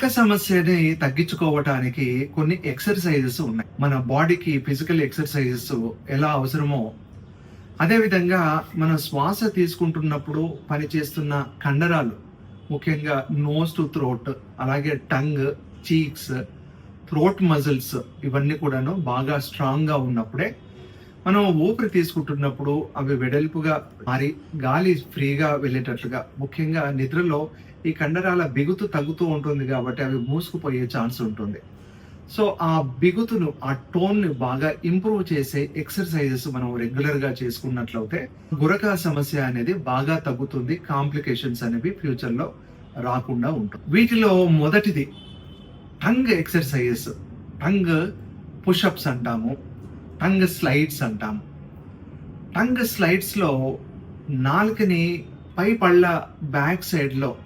ఒక్క సమస్యని తగ్గించుకోవటానికి కొన్ని ఎక్సర్సైజెస్ ఉన్నాయి. మన బాడీకి ఫిజికల్ ఎక్సర్సైజెస్ ఎలా అవసరమో అదే విధంగా మనం శ్వాస తీసుకుంటున్నప్పుడు పనిచేస్తున్న కండరాలు ముఖ్యంగా నోస్ టు థ్రోట్ అలాగే టంగ్ చీక్స్ థ్రోట్ మజిల్స్ ఇవన్నీ కూడాను బాగా స్ట్రాంగ్గా ఉన్నప్పుడే మనం ఊపిరి తీసుకుంటున్నప్పుడు అవి వెడల్పుగా మారి గాలి ఫ్రీగా వెళ్ళేటట్లుగా ముఖ్యంగా నిద్రలో ఈ కండరాల బిగుతు తగ్గుతూ ఉంటుంది కాబట్టి అవి మూసుకుపోయే ఛాన్స్ ఉంటుంది. సో ఆ బిగుతును ఆ టోన్ను బాగా ఇంప్రూవ్ చేసే ఎక్సర్సైజెస్ మనం రెగ్యులర్గా చేసుకున్నట్లయితే గురక సమస్య అనేది బాగా తగ్గుతుంది కాంప్లికేషన్స్ అనేవి ఫ్యూచర్లో రాకుండా ఉంటుంది. వీటిలో మొదటిది టంగ్ ఎక్సర్సైజెస్ టంగ్ పుషప్స్ అంటాము. టంగ్ స్లైడ్స్ అంటాం. టంగ్ స్లైడ్స్లో నాలుకని పై పళ్ళ బ్యాక్ సైడ్లో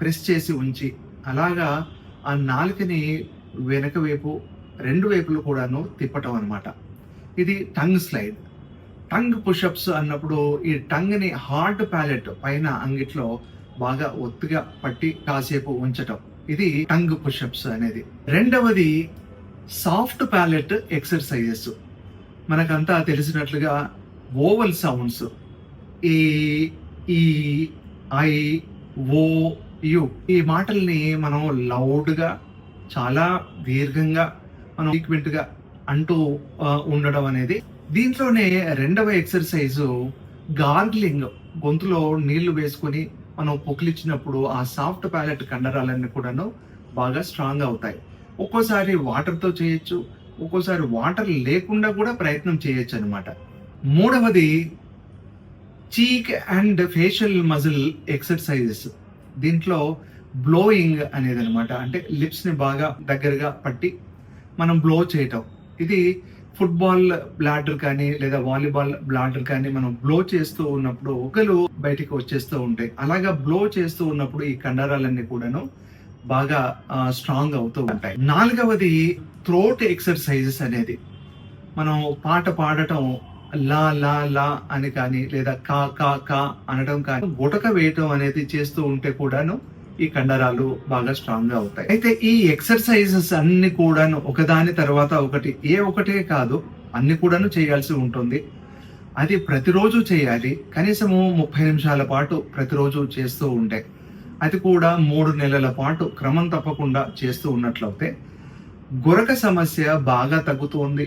ప్రెస్ చేసి ఉంచి అలాగా ఆ నాలుకని వెనక వైపు రెండు వైపులు కూడాను తిప్పటం అనమాట ఇది టంగ్ స్లైడ్. టంగ్ పుషప్స్ అన్నప్పుడు ఈ టంగ్ని హార్డ్ ప్యాలెట్ పైన అంగిట్లో బాగా ఒత్తుగా పట్టి కాసేపు ఉంచటం. ఇది టంగ్ పుషప్స్ అనేది. రెండవది సాఫ్ట్ ప్యాలెట్ ఎక్సర్సైజెస్. మనకంతా తెలిసినట్లుగా ఓవల్ సౌండ్స్. ఏ ఈ ఐ ఓ యు ఈ మాటల్ని మనం లౌడ్గా చాలా దీర్ఘంగా మనం ఈక్వెంట్ అంటూ ఉండడం అనేది దీంట్లోనే రెండవ ఎక్సర్సైజు గార్గ్లింగ్. గొంతులో నీళ్ళు వేసుకొని మనం పొకిలిచ్చినప్పుడు ఆ సాఫ్ట్ ప్యాలెట్ కండరాలన్నీ కూడాను బాగా స్ట్రాంగ్ అవుతాయి. ఒక్కోసారి వాటర్తో చేయొచ్చు ఒక్కోసారి వాటర్ లేకుండా కూడా ప్రయత్నం చేయొచ్చు అనమాట మూడవది cheek and facial muscle exercises దీంట్లో బ్లోయింగ్ అనేది అనమాట అంటే లిప్స్ని బాగా దగ్గరగా పట్టి మనం బ్లో చేయటం. ఇది ఫుట్బాల్ బ్లాడర్ కానీ లేదా వాలీబాల్ బ్లాడర్ కానీ మనం బ్లో చేస్తూ ఉన్నప్పుడు ఒకలు బయటికి వచ్చేస్తూ ఉంటాయి. అలాగా బ్లో చేస్తూ ఉన్నప్పుడు ఈ కండరాలన్నీ కూడాను బాగా స్ట్రాంగ్ అవుతూ ఉంటాయి. నాలుగవది థ్రోట్ ఎక్సర్సైజెస్ అనేది. మనం పాట పాడటం లా లా లా అని కానీ లేదా కా కా కా అనడం కానీ గుటక వేయటం అనేది చేస్తూ ఉంటే కూడాను ఈ కండరాలు బాగా స్ట్రాంగ్గా అవుతాయి. అయితే ఈ ఎక్సర్సైజెస్ అన్ని కూడాను ఒకదాని తర్వాత ఒకటి ఏ ఒకటే కాదు అన్ని కూడాను చేయాల్సి ఉంటుంది. అది ప్రతిరోజు చేయాలి. కనీసము ముప్పై నిమిషాల పాటు ప్రతిరోజు చేస్తూ ఉండే అది కూడా మూడు నెలల పాటు క్రమం తప్పకుండా చేస్తూ ఉన్నట్లయితే గురక సమస్య బాగా తగ్గుతుంది.